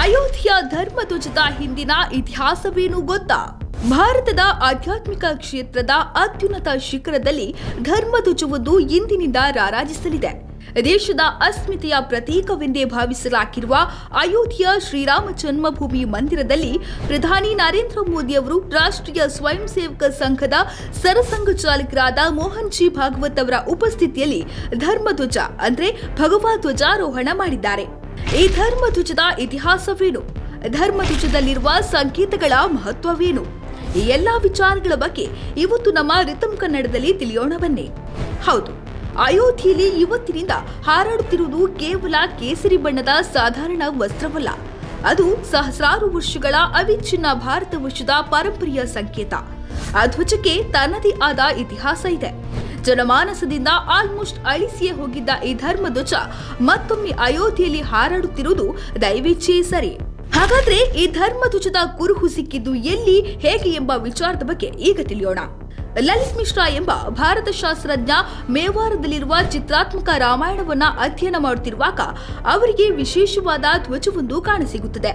ಅಯೋಧ್ಯೆಯ ಧರ್ಮಧ್ವಜದ ಹಿಂದಿನ ಇತಿಹಾಸವೇನು ಗೊತ್ತಾ? ಭಾರತದ ಆಧ್ಯಾತ್ಮಿಕ ಕ್ಷೇತ್ರದ ಅತ್ಯುನ್ನತ ಶಿಖರದಲ್ಲಿ ಧರ್ಮಧ್ವಜವೊಂದು ಇಂದಿನಿಂದ ರಾರಾಜಿಸಲಿದೆ. ದೇಶದ ಅಸ್ಮಿತೆಯ ಪ್ರತೀಕವೆಂದೇ ಭಾವಿಸಲಾಗಿರುವ ಅಯೋಧ್ಯೆಯ ಶ್ರೀರಾಮ ಜನ್ಮಭೂಮಿ ಮಂದಿರದಲ್ಲಿ ಪ್ರಧಾನಿ ನರೇಂದ್ರ ಮೋದಿ ಅವರು ರಾಷ್ಟ್ರೀಯ ಸ್ವಯಂ ಸೇವಕ ಸಂಘದ ಸರಸಂಘ ಚಾಲಕರಾದ ಮೋಹನ್ ಜಿ ಭಾಗವತ್ ಅವರ ಉಪಸ್ಥಿತಿಯಲ್ಲಿ ಧರ್ಮಧ್ವಜ ಅಂದರೆ ಭಗವಾ ಧ್ವಜಾರೋಹಣ ಮಾಡಿದ್ದಾರೆ. ಈ ಧರ್ಮಧ್ವಜದ ಇತಿಹಾಸವೇನು? ಧರ್ಮಧ್ವಜದಲ್ಲಿರುವ ಸಂಕೇತಗಳ ಮಹತ್ವವೇನು? ಈ ಎಲ್ಲಾ ವಿಚಾರಗಳ ಬಗ್ಗೆ ಇವತ್ತು ನಮ್ಮ ರಿತಮ್ ಕನ್ನಡದಲ್ಲಿ ತಿಳಿಯೋಣ ಬನ್ನಿ ಹೌದು, ಅಯೋಧ್ಯೆಯಲ್ಲಿ ಇವತ್ತಿನಿಂದ ಹಾರಾಡುತ್ತಿರುವುದು ಕೇವಲ ಕೇಸರಿ ಬಣ್ಣದ ಸಾಧಾರಣ ವಸ್ತ್ರವಲ್ಲ. ಅದು ಸಹಸ್ರಾರು ವರ್ಷಗಳ ಅವಿಚ್ಛಿನ್ನ ಭಾರತ ವರ್ಷದ ಪರಂಪರೆಯ ಸಂಕೇತ. ಆ ಧ್ವಜಕ್ಕೆ ತನ್ನದೇ ಆದ ಇತಿಹಾಸ ಇದೆ. ಜನಮಾನಸದಿಂದ ಆಲ್ಮೋಸ್ಟ್ ಅಳಿಸಿಯೇ ಹೋಗಿದ್ದ ಈ ಧರ್ಮಧ್ವಜ ಮತ್ತೊಮ್ಮೆ ಅಯೋಧ್ಯೆಯಲ್ಲಿ ಹಾರಾಡುತ್ತಿರುವುದು ದೈವೇಚ್ಛೆಯೇ ಸರಿ. ಹಾಗಾದ್ರೆ ಈ ಧರ್ಮಧ್ವಜದ ಕುರುಹು ಸಿಕ್ಕಿದ್ದು ಎಲ್ಲಿ, ಹೇಗೆ ಎಂಬ ವಿಚಾರದ ಬಗ್ಗೆ ಈಗ ತಿಳಿಯೋಣ. ಲಲಿತ್ ಮಿಶ್ರಾ ಎಂಬ ಭಾರತ ಶಾಸ್ತ್ರಜ್ಞ ಮೇವಾರದಲ್ಲಿರುವ ಚಿತ್ರಾತ್ಮಕ ರಾಮಾಯಣವನ್ನ ಅಧ್ಯಯನ ಮಾಡುತ್ತಿರುವಾಗ ಅವರಿಗೆ ವಿಶೇಷವಾದ ಧ್ವಜವೊಂದು ಕಾಣಸಿಗುತ್ತದೆ.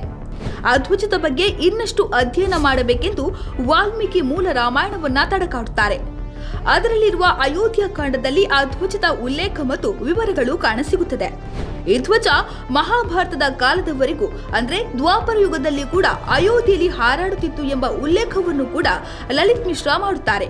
ಆ ಧ್ವಜದ ಬಗ್ಗೆ ಇನ್ನಷ್ಟು ಅಧ್ಯಯನ ಮಾಡಬೇಕೆಂದು ವಾಲ್ಮೀಕಿ ಮೂಲ ರಾಮಾಯಣವನ್ನ ತಡಕಾಡುತ್ತಾರೆ. ಅದರಲ್ಲಿರುವ ಅಯೋಧ್ಯ ಕಾಂಡದಲ್ಲಿ ಆ ಧ್ವಜದ ಉಲ್ಲೇಖ ಮತ್ತು ವಿವರಗಳು ಕಾಣಸಿಗುತ್ತದೆ. ಈ ಧ್ವಜ ಮಹಾಭಾರತದ ಕಾಲದವರೆಗೂ, ಅಂದ್ರೆ ದ್ವಾಪರ ಯುಗದಲ್ಲಿ ಕೂಡ ಅಯೋಧ್ಯೆಯಲ್ಲಿ ಹಾರಾಡುತ್ತಿತ್ತು ಎಂಬ ಉಲ್ಲೇಖವನ್ನು ಕೂಡ ಲಲಿತ್ ಮಿಶ್ರಾ ಮಾಡುತ್ತಾರೆ.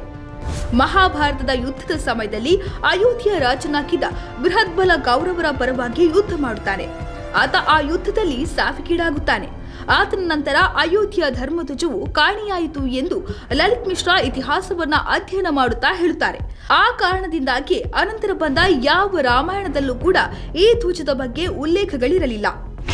ಮಹಾಭಾರತದ ಯುದ್ಧದ ಸಮಯದಲ್ಲಿ ಅಯೋಧ್ಯೆಯ ರಾಜನಾಗಿದ್ದ ಬೃಹದ್ಬಲ ಗೌರವರ ಪರವಾಗಿ ಯುದ್ಧ ಮಾಡುತ್ತಾನೆ. ಆತ ಆ ಯುದ್ಧದಲ್ಲಿ ಸಾವಿಗೀಡಾಗುತ್ತಾನೆ ಆತನ ನಂತರ ಅಯೋಧ್ಯೆಯ ಧರ್ಮಧ್ವಜವು ಕಾಣಿಯಾಯಿತು ಎಂದು ಲಲಿತ್ ಮಿಶ್ರಾ ಇತಿಹಾಸವನ್ನ ಅಧ್ಯಯನ ಮಾಡುತ್ತಾ ಹೇಳುತ್ತಾರೆ. ಆ ಕಾರಣದಿಂದಾಗಿ ಅನಂತರ ಬಂದ ಯಾವ ರಾಮಾಯಣದಲ್ಲೂ ಕೂಡ ಈ ಧ್ವಜದ ಬಗ್ಗೆ ಉಲ್ಲೇಖಗಳಿರಲಿಲ್ಲ.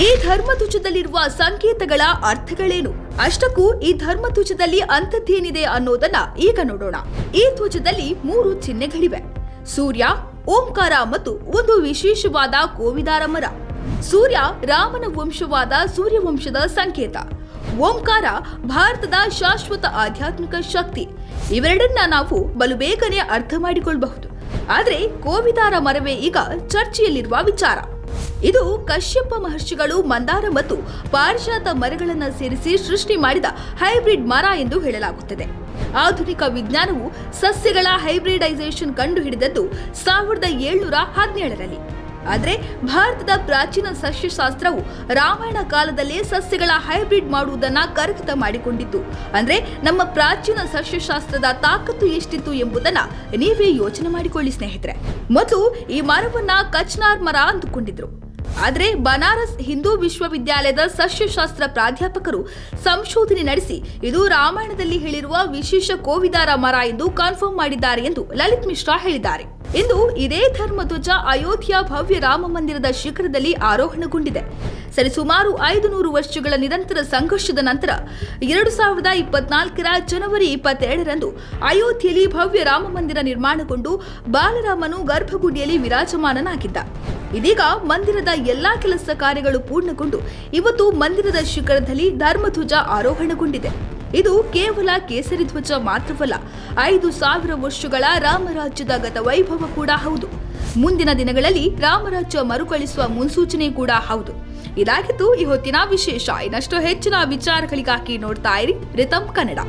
ಈ ಧರ್ಮಧ್ವಜದಲ್ಲಿರುವ ಸಂಕೇತಗಳ ಅರ್ಥಗಳೇನು? ಅಷ್ಟಕ್ಕೂ ಈ ಧರ್ಮಧ್ವಜದಲ್ಲಿ ಅಂಥದ್ದೇನಿದೆ ಅನ್ನೋದನ್ನ ಈಗ ನೋಡೋಣ. ಈ ಧ್ವಜದಲ್ಲಿ ಮೂರು ಚಿಹ್ನೆಗಳಿವೆ. ಸೂರ್ಯ, ಓಂಕಾರ ಮತ್ತು ಒಂದು ವಿಶೇಷವಾದ ಕೋವಿದಾರ ಮರ ಸೂರ್ಯ ರಾಮನ ವಂಶವಾದ ಸೂರ್ಯವಂಶದ ಸಂಕೇತ. ಓಂಕಾರ ಭಾರತದ ಶಾಶ್ವತ ಆಧ್ಯಾತ್ಮಿಕ ಶಕ್ತಿ. ಇವೆರಡನ್ನ ನಾವು ಬಲು ಬೇಗನೆ ಅರ್ಥ ಮಾಡಿಕೊಳ್ಳಬಹುದು ಆದರೆ ಕೋವಿದಾರ ಮರವೇ ಈಗ ಚರ್ಚೆಯಲ್ಲಿರುವ ವಿಚಾರ. ಇದು ಕಶ್ಯಪ ಮಹರ್ಷಿಗಳು ಮಂದಾರ ಮತ್ತು ಪಾರಿಜಾತ ಮರಗಳನ್ನು ಸೇರಿಸಿ ಸೃಷ್ಟಿ ಮಾಡಿದ ಹೈಬ್ರಿಡ್ ಮರ ಎಂದು ಹೇಳಲಾಗುತ್ತದೆ. ಆಧುನಿಕ ವಿಜ್ಞಾನವು ಸಸ್ಯಗಳ ಹೈಬ್ರಿಡೈಸೇಷನ್ ಕಂಡುಹಿಡಿದದ್ದು ಸಾವಿರದ ಏಳ್ನೂರ ಹದಿನೇಳರಲ್ಲಿ. ಆದರೆ ಭಾರತದ ಪ್ರಾಚೀನ ಸಸ್ಯಶಾಸ್ತ್ರವು ರಾಮಾಯಣ ಕಾಲದಲ್ಲೇ ಸಸ್ಯಗಳ ಹೈಬ್ರಿಡ್ ಮಾಡುವುದನ್ನು ಕರಗತ ಮಾಡಿಕೊಂಡಿತ್ತು. ಅಂದರೆ ನಮ್ಮ ಪ್ರಾಚೀನ ಸಸ್ಯಶಾಸ್ತ್ರದ ತಾಕತ್ತು ಎಷ್ಟಿತ್ತು ಎಂಬುದನ್ನು ನೀವೇ ಯೋಚನೆ ಮಾಡಿಕೊಳ್ಳಿ ಸ್ನೇಹಿತರೆ. ಮತ್ತು ಈ ಮರವನ್ನು ಕಚ್ನಾರ್ ಮರ ಅಂದುಕೊಂಡಿದ್ರು. ಆದರೆ ಬನಾರಸ್ ಹಿಂದೂ ವಿಶ್ವವಿದ್ಯಾಲಯದ ಸಸ್ಯಶಾಸ್ತ್ರ ಪ್ರಾಧ್ಯಾಪಕರು ಸಂಶೋಧನೆ ನಡೆಸಿ ಇದು ರಾಮಾಯಣದಲ್ಲಿ ಹೇಳಿರುವ ವಿಶೇಷ ಕೋವಿದಾರ ಮರ ಎಂದು ಕನ್ಫರ್ಮ್ ಮಾಡಿದ್ದಾರೆ ಎಂದು ಲಲಿತ್ ಮಿಶ್ರಾ ಹೇಳಿದ್ದಾರೆ. ಇಂದು ಇದೇ ಧರ್ಮಧ್ವಜ ಅಯೋಧ್ಯ ಭವ್ಯ ರಾಮ ಮಂದಿರದ ಶಿಖರದಲ್ಲಿ ಆರೋಹಣಗೊಂಡಿದೆ. ಸರಿಸುಮಾರು ಐದು ನೂರು ವರ್ಷಗಳ ನಿರಂತರ ಸಂಘರ್ಷದ ನಂತರ ಎರಡು ಸಾವಿರದ ಇಪ್ಪತ್ನಾಲ್ಕರ ಜನವರಿ ಇಪ್ಪತ್ತೆರಡರಂದು ಅಯೋಧ್ಯೆಯಲ್ಲಿ ಭವ್ಯ ರಾಮ ಮಂದಿರ ನಿರ್ಮಾಣಗೊಂಡು ಬಾಲರಾಮನು ಗರ್ಭಗುಡಿಯಲ್ಲಿ ವಿರಾಜಮಾನನಾಗಿದ್ದ. ಇದೀಗ ಮಂದಿರದ ಎಲ್ಲಾ ಕೆಲಸ ಕಾರ್ಯಗಳು ಪೂರ್ಣಗೊಂಡು ಇವತ್ತು ಮಂದಿರದ ಶಿಖರದಲ್ಲಿ ಧರ್ಮಧ್ವಜ ಆರೋಹಣಗೊಂಡಿದೆ. ಇದು ಕೇವಲ ಕೇಸರಿ ಧ್ವಜ ಮಾತ್ರವಲ್ಲ, ಐದು ಸಾವಿರ ವರ್ಷಗಳ ರಾಮರಾಜ್ಯದ ಗತ ವೈಭವ ಕೂಡ ಹೌದು. ಮುಂದಿನ ದಿನಗಳಲ್ಲಿ ರಾಮರಾಜ್ಯ ಮರುಕಳಿಸುವ ಮುನ್ಸೂಚನೆ ಕೂಡ ಹೌದು. ಇದಾಗಿತ್ತು ಈ ಹೊತ್ತಿನ ವಿಶೇಷ, ಇನ್ನಷ್ಟು ಹೆಚ್ಚಿನ ವಿಚಾರಗಳಿಗಾಗಿ ನೋಡ್ತಾ ಇರಿ ರಿತಮ್ ಕನ್ನಡ.